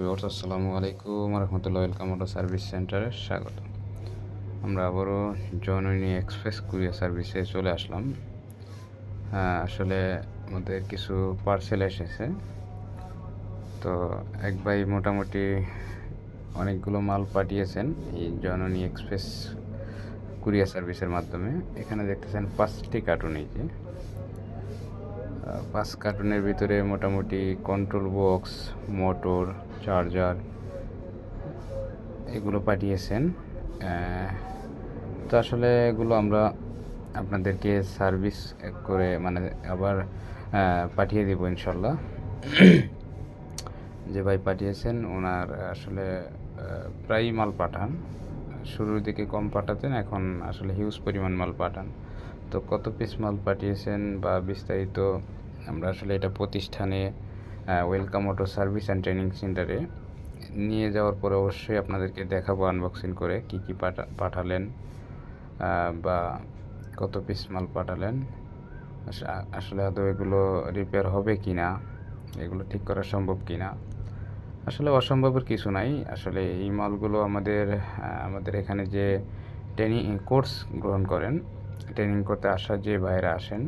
Viewers, আসসালামু আলাইকুম রহমতুল্লাহ welcome auto service সেন্টারে স্বাগত। আমরা আবারও জননী এক্সপ্রেস কুরিয়ার সার্ভিসে চলে আসলাম। হ্যাঁ আসলে আমাদের কিছু পার্সেল এসেছে। তো এক ভাই মোটামুটি অনেকগুলো মাল পাঠিয়েছেন এই জননী এক্সপ্রেস কুরিয়ার সার্ভিসের মাধ্যমে। এখানে দেখতেছেন পাঁচটি কার্টুন এই যে। পাঁচ কার্টুনের ভিতরে মোটামুটি কন্ট্রোল বক্স মোটর চার্জার এগুলো পাঠিয়েছেন। তো আসলে এগুলো আমরা আপনাদেরকে সার্ভিস করে মানে আবার পাঠিয়ে দেবো ইনশাল্লাহ যে ভাই পাঠিয়েছেন ওনার আসলে আহ, প্রায়ই মাল পাঠান। শুরুর দিকে কম পাঠাতেন এখন আসলে হিউজ পরিমাণ মাল পাঠান। তো কত পিস মাল পাঠিয়েছেন বা বিস্তারিত আমরা আসলে এটা প্রতিষ্ঠানে welcome auto service and training সেন্টারে নিয়ে যাওয়ার পরে অবশ্যই আপনাদেরকে দেখাবো আনবক্সিং করে কি কি পাঠা পাঠালেন বা কত পিস মাল পাঠালেন। আসলে আদৌ এগুলো রিপেয়ার হবে কি না, এগুলো ঠিক করা সম্ভব কি না। আসলে অসম্ভবের কিছু নাই। আসলে এই মালগুলো আমাদের আমাদের এখানে যে ট্রেনিং কোর্স গ্রহণ করেন ট্রেনিং করতে আসা যে বাইরে আসেন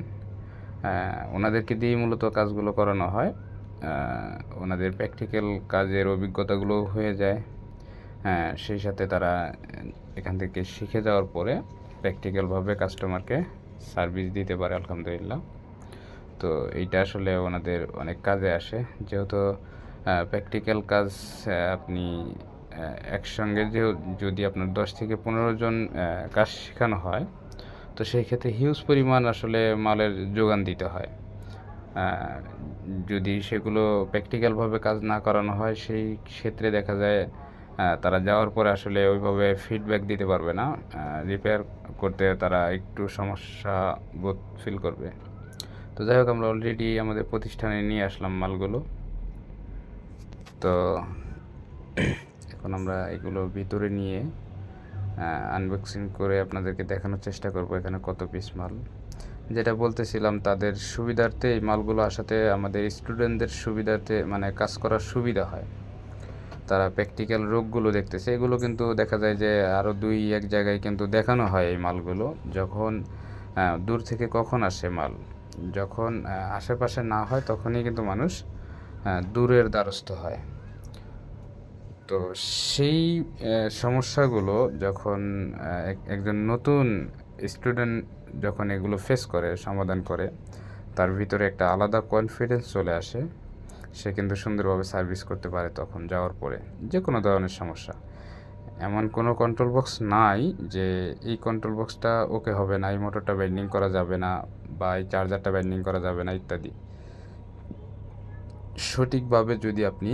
ওনাদেরকে দিয়েই মূলত কাজগুলো করানো হয়। ওনাদের প্র্যাকটিক্যাল কাজের অভিজ্ঞতাগুলো হয়ে যায়। হ্যাঁ সেই সাথে তারা এখান থেকে শিখে যাওয়ার পরে প্র্যাকটিক্যালভাবে কাস্টমারকে সার্ভিস দিতে পারে, আলহামদুলিল্লাহ। তো এইটা আসলে ওনাদের অনেক কাজে আসে। যেহেতু প্র্যাকটিক্যাল কাজ আপনি একসঙ্গে যে যদি আপনার দশ থেকে পনেরো জন কাজ শেখানো হয়, তো সেই ক্ষেত্রে হিউজ পরিমাণ আসলে মালের যোগান দিতে হয়। যদি সেগুলো প্র্যাকটিক্যালভাবে কাজ না করানো হয়, সেই ক্ষেত্রে দেখা যায় তারা যাওয়ার পরে আসলে ওইভাবে ফিডব্যাক দিতে পারবে না। রিপেয়ার করতে তারা একটু সমস্যা বোধ ফিল করবে। তো যাই হোক, আমরা অলরেডি আমাদের প্রতিষ্ঠানে নিয়ে আসলাম মালগুলো। তো এখন আমরা এগুলো ভিতরে নিয়ে আনবক্সিং করে আপনাদেরকে দেখানোর চেষ্টা করব, এখানে কত পিস মাল। যেটা বলতেছিলাম, তাদের সুবিধার্থে এই মালগুলো আসাতে আমাদের স্টুডেন্টদের সুবিধার্থে মানে কাজ করার সুবিধা হয়। তারা প্র্যাকটিক্যাল রোগগুলো দেখতেছে। এগুলো কিন্তু দেখা যায় যে আরও দুই, এক জায়গায় কিন্তু দেখানো হয় এই মালগুলো, যখন দূর থেকে কখন আসে মাল। যখন আশেপাশে না হয় তখনই কিন্তু মানুষ দূরের দ্বারস্থ হয়। তো সেই সমস্যাগুলো যখন এক- একজন নতুন স্টুডেন্ট যখন এগুলো ফেস করে, সমাধান করে, তার ভিতরে একটা আলাদা কনফিডেন্স চলে আসে। সে কিন্তু সুন্দরভাবে সার্ভিস করতে পারে তখন যাওয়ার পরে যে কোনো ধরনের সমস্যা। এমন কোনো কন্ট্রোল বক্স নাই যে এই কন্ট্রোল বক্সটা ওকে হবে না, এই মোটরটা বেন্ডিং করা যাবে না বা এই চার্জারটা বেন্ডিং করা যাবে না, ইত্যাদি। সঠিকভাবে যদি আপনি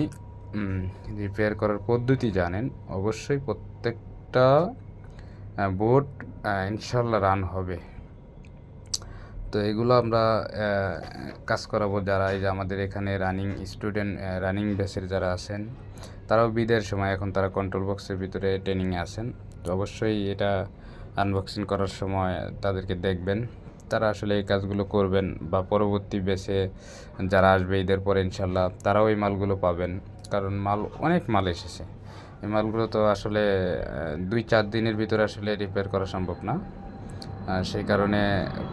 রিপেয়ার করার পদ্ধতি জানেন, অবশ্যই প্রত্যেকটা বোর্ড ইনশাল্লাহ রান হবে। তো এগুলো আমরা কাজ করাবো যারা এই যে আমাদের এখানে রানিং স্টুডেন্ট রানিং ব্যাচের যারা আছেন, তারাও বিদের সময় এখন তারা কন্ট্রোল বক্সের ভিতরে ট্রেনিংয়ে আছেন। তো অবশ্যই এটা আনবক্সিং করার সময় তাদেরকে দেখবেন, তারা আসলে এই কাজগুলো করবেন বা পরবর্তী বেসে যারা আসবে ঈদের পরে ইনশাল্লাহ তারাও এই মালগুলো পাবেন। কারণ মাল, অনেক মাল এসেছে। এই মালগুলো তো আসলে দুই চার দিনের ভিতরে আসলে রিপেয়ার করা সম্ভব না। সেই কারণে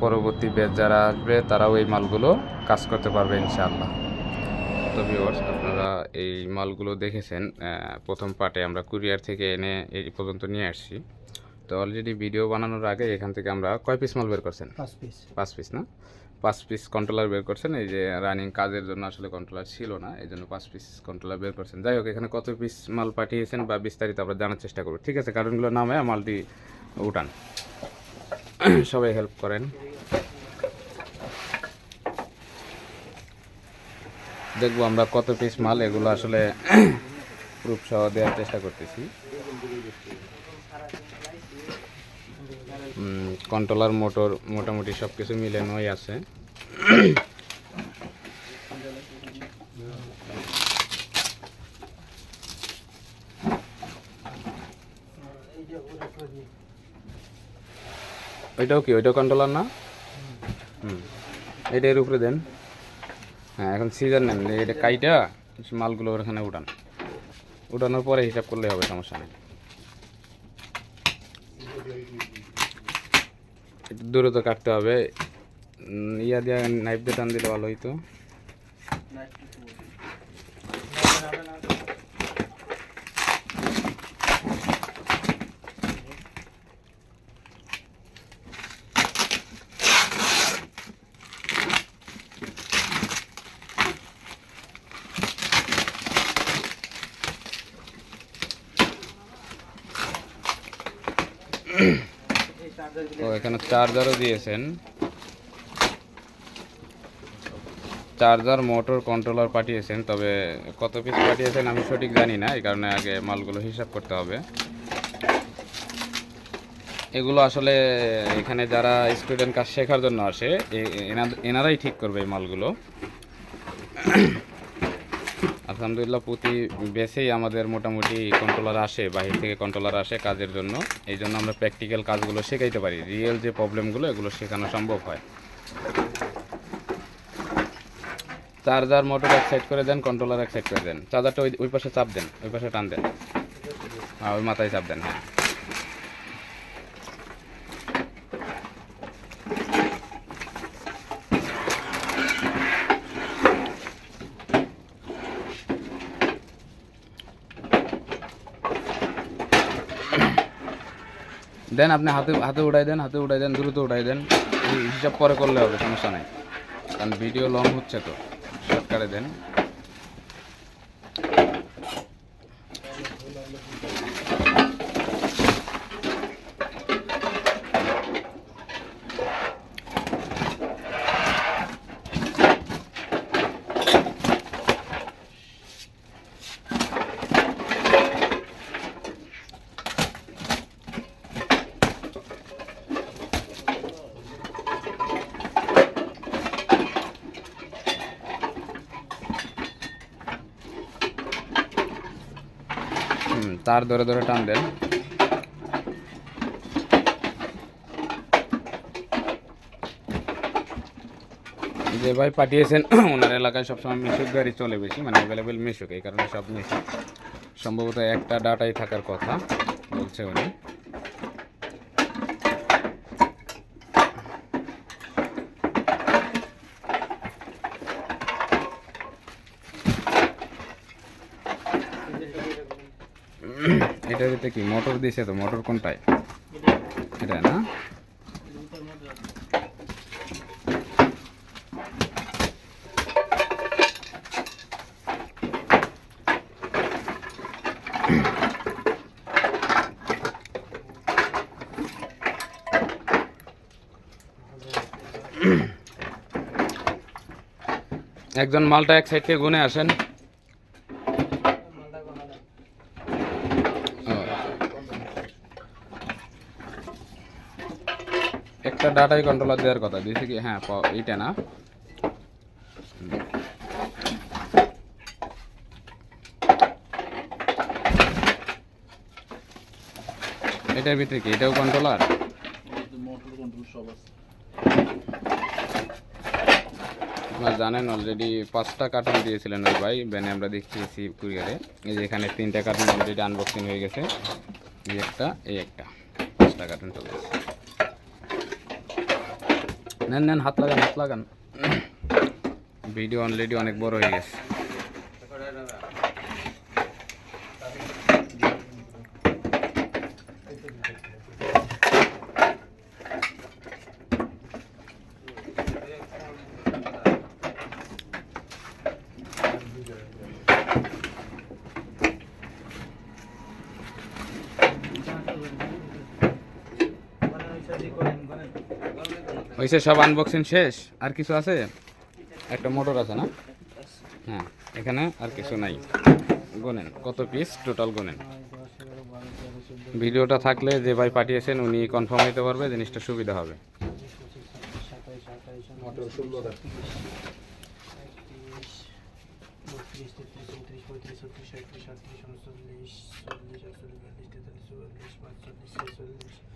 পরবর্তী ব্যাচ যারা আসবে তারাও এই মালগুলো কাজ করতে পারবে ইনশাআল্লাহ। তো ভিউয়ার্স আপনারা এই মালগুলো দেখেছেন প্রথম পার্টে আমরা কুরিয়ার থেকে এনে এই পর্যন্ত নিয়ে আসছি। তো অলরেডি ভিডিও বানানোর আগে এখান থেকে আমরা কয় পিস মাল বের করছেন? পাঁচ পিস পাঁচ পিস না? পাঁচ পিস কন্ট্রোলার বের করছেন এই যে রানিং কাজের জন্য আসলে কন্ট্রোলার ছিল না এই জন্য পাঁচ পিস কন্ট্রোলার বের করছেন। যাই হোক এখানে কত পিস মাল পাঠিয়েছেন বা বিস্তারিত আমরা জানার চেষ্টা করব। ঠিক আছে কারণগুলো নামে মালটি উঠান। সবাই হেল্প করেন। দেখব আমরা কত পিস মাল, এগুলো আসলে প্রুফ সহ দেওয়ার চেষ্টা করতেছি। কন্ট্রোলার মোটর মোটামুটি সব কিছু মিলানোই আছে। ওইটাও কি? ওইটাও কন্ট্রোলার না? হুম। এটা এর উপরে দেন। হ্যাঁ এখন সিজার নেন। এটা কাইটা মালগুলো ওখানে উঠান। উঠানোর পরে হিসাব করলে হবে, সমস্যা নেই। একটু দ্রুত কাটতে হবে। ইয়া দিয়ে নাইফ দিয়ে টান দিলে ভালো হইতো। তো এখানে চার্জারও দিয়েছেন। চার্জার মোটর কন্ট্রোলার পাঠিয়েছেন, তবে কত পিস পাঠিয়েছেন আমি সঠিক জানি না, এই কারণে আগে মালগুলো হিসাব করতে হবে। এগুলো আসলে এখানে যারা স্টুডেন্ট কাজ শেখার জন্য আসে এনারাই ঠিক করবে এই মালগুলো। আলহামদুলিল্লাহ, প্রতি বেসেই আমাদের মোটামুটি কন্ট্রোলার আসে, বাহির থেকে কন্ট্রোলার আসে কাজের জন্য। এই জন্য আমরা প্র্যাকটিক্যাল কাজগুলো শেখাইতে পারি। রিয়েল যে প্রবলেমগুলো এগুলো শেখানো সম্ভব হয়। চার্জার মোটর এক সাইড করে দেন কন্ট্রোলার এক সাইড করে দেন। চার্জারটা ওই ওই পাশে চাপ দেন, ওই পাশে টান দেন। আর ওই মাথায় চাপ দেন হ্যাঁ। দেন আপনি হাতে হাতে উঠাই দেন, হাতে উঠাই দেন, দ্রুত উঠাই দেন। হিসাব পরে করলে হবে, সমস্যা নাই। কারণ ভিডিও লং হচ্ছে তো। শর্টকাটে দেন হুম তার ধরে ধরে টান দেন। যে ভাই পাঠিয়েছেন, ওনার এলাকায় সবসময় মিশুক গাড়ি চলে বেশি মানে অ্যাভেলেবেল মিশুক, এই কারণে সব মিশুক। সম্ভবত একটা ডাটাই থাকার কথা, বলছে উনি। ভিতরে কি? মোটর দিয়েছে তো, মোটর কোনটায় এটা না? একজন মালটা এক সাইড থেকে গুনে আসেন ও। একটা ডাটাই কন্ট্রোলার দেওয়ার কথা, দিয়েছে কি? হ্যাঁ এইটা না। এটার ভিতরে কি? এটাও কন্ট্রোলার জানেন অলরেডি পাঁচটা কার্টুন দিয়েছিলেন ওই ভাই ব্যানে আমরা দেখতেছি কুরিয়ারে এই যে এখানে তিনটা কার্টুন অলরেডি আনবক্সিং হয়ে গেছে। এই একটা এই একটা, পাঁচটা কার্টুন চলে গেছে নেন নেন হাত লাগান হাত লাগান। ভিডিও অলরেডি অনেক বড় হয়ে গেছে। হয়েছে সব আনবক্সিং শেষ? আর কিছু আছে? একটা মোটর আছে না? হ্যাঁ এখানে আর কিছু নাই। গোনেন কত পিস টোটাল গোনেন। ভিডিওটা থাকলে যে ভাই পাঠিয়েছেন উনি কনফার্ম হতে পারবে জিনিসটা সুবিধা হবে। চল্লিশ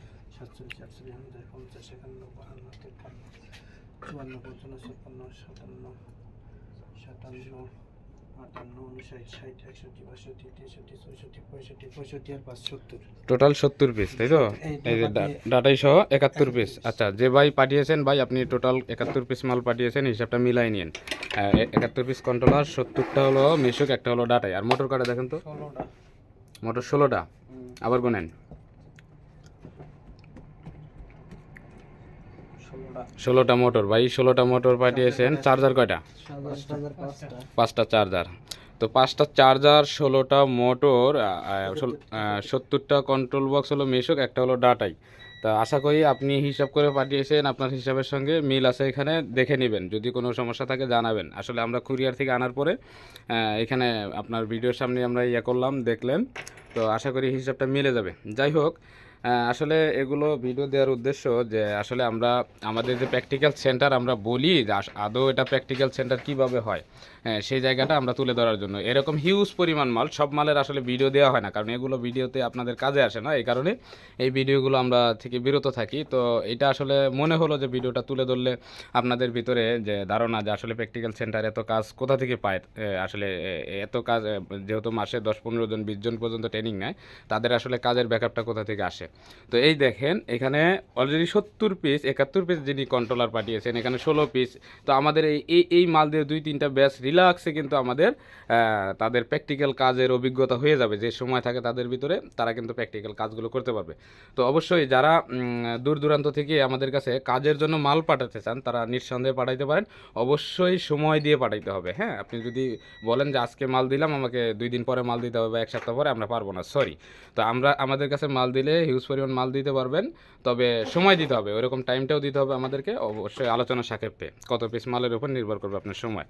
সাতচল্লিশ আটচল্লিশ পঞ্চাশ একান্ন বাহান্ন তেপ্পান্ন চুয়ান্ন পঞ্চান্ন ছাপ্পান্ন সাতান্ন সাতান্ন টোটাল সত্তর। পিস তাই তো? এই যে ডাটাই সহ একাত্তর পিস আচ্ছা যে ভাই পাঠিয়েছেন ভাই আপনি টোটাল একাত্তর পিস মাল পাঠিয়েছেন হিসাবটা মিলাই নিন। একাত্তর পিস কন্ট্রোলার সত্তরটা হলো মিশুক একটা হলো ডাটাই আর মোটর কাটা দেখেন তো? মোটর ষোলোটা। আবার গোনেন। ষোলোটা মোটর। ভাই ষোলোটা মোটর পাঠিয়েছেন। চার্জার কয়টা? পাঁচটা। চার্জার। তো পাঁচটা চার্জার ষোলোটা মোটর সত্তরটা কন্ট্রোল বক্স হলো মেশক একটা হলো ডাটাই। তা আশা করি আপনি হিসাব করে পাঠিয়েছেন আপনার হিসাবের সঙ্গে মিল আছে এখানে দেখে নেবেন। যদি কোনো সমস্যা থাকে জানাবেন। আসলে আমরা কুরিয়ার থেকে আনার পরে এখানে আপনার ভিডিওর সামনে আমরা ইয়ে করলাম দেখলেন। তো আশা করি হিসাবটা মিলে যাবে। যাই হোক আসলে এগুলো ভিডিও দেওয়ার উদ্দেশ্য যে আসলে আমরা আমাদের যে প্র্যাকটিক্যাল সেন্টার আমরা বলি আদৌ এটা প্র্যাকটিক্যাল সেন্টার কীভাবে হয় হ্যাঁ, সেই জায়গাটা আমরা তুলে ধরার জন্য। এরকম হিউজ পরিমাণ মাল সব মালের আসলে ভিডিও দেওয়া হয় না কারণ এগুলো ভিডিওতে আপনাদের কাজে আসে না এই কারণে এই ভিডিওগুলো আমরা থেকে বিরত থাকি। তো এটা আসলে মনে হলো যে ভিডিওটা তুলে ধরলে আপনাদের ভিতরে যে ধারণা যে আসলে প্র্যাকটিক্যাল সেন্টার এত কাজ কোথা থেকে পায় আসলে এত কাজ যেহেতু মাসে দশ পনেরো জন বিশ জন পর্যন্ত ট্রেনিং নেয় তাদের আসলে কাজের ব্যাকআপটা কোথা থেকে আসে? তো এই দেখেন, এখানে অলরেডি সত্তর পিস একাত্তর পিস যিনি কন্ট্রোলার পাঠিয়েছেন, এখানে ষোলো পিস তো আমাদের এই এই মাল দিয়ে দুই, তিনটা ব্যাচ রিল্যাক্সে কিন্তু আমাদের তাদের প্র্যাকটিক্যাল কাজের অভিজ্ঞতা হয়ে যাবে। যে সময় থাকে তাদের ভিতরে, তারা কিন্তু প্র্যাকটিক্যাল কাজগুলো করতে পারবে। তো অবশ্যই যারা দূর দূরান্ত থেকে আমাদের কাছে কাজের জন্য মাল পাঠাতে চান, তারা নিঃসন্দেহে পাঠাইতে পারেন। অবশ্যই সময় দিয়ে পাঠাইতে হবে হ্যাঁ? আপনি যদি বলেন যে, আজকে মাল দিলাম, আমাকে দুই দিন পরে মাল দিতে হবে বা এক সপ্তাহ পরে, আমরা পারব না। সরি তো আমরা, আমাদের কাছে মাল দিলে হিউজ পরিমাণ মাল দিতে পারবেন, তবে সময় দিতে হবে, ওরকম টাইমটাও দিতে হবে আমাদেরকে, অবশ্যই আলোচনা সাক্ষেপে কত পিস মালের উপর নির্ভর করবে আপনার সময়।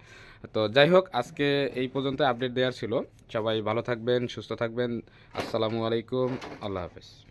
তো যাই হোক, আজকে এই পর্যন্ত আপডেট দেওয়ার ছিল, সবাই ভালো থাকবেন, সুস্থ থাকবেন, আসসালামু আলাইকুম, আল্লাহ হাফেজ।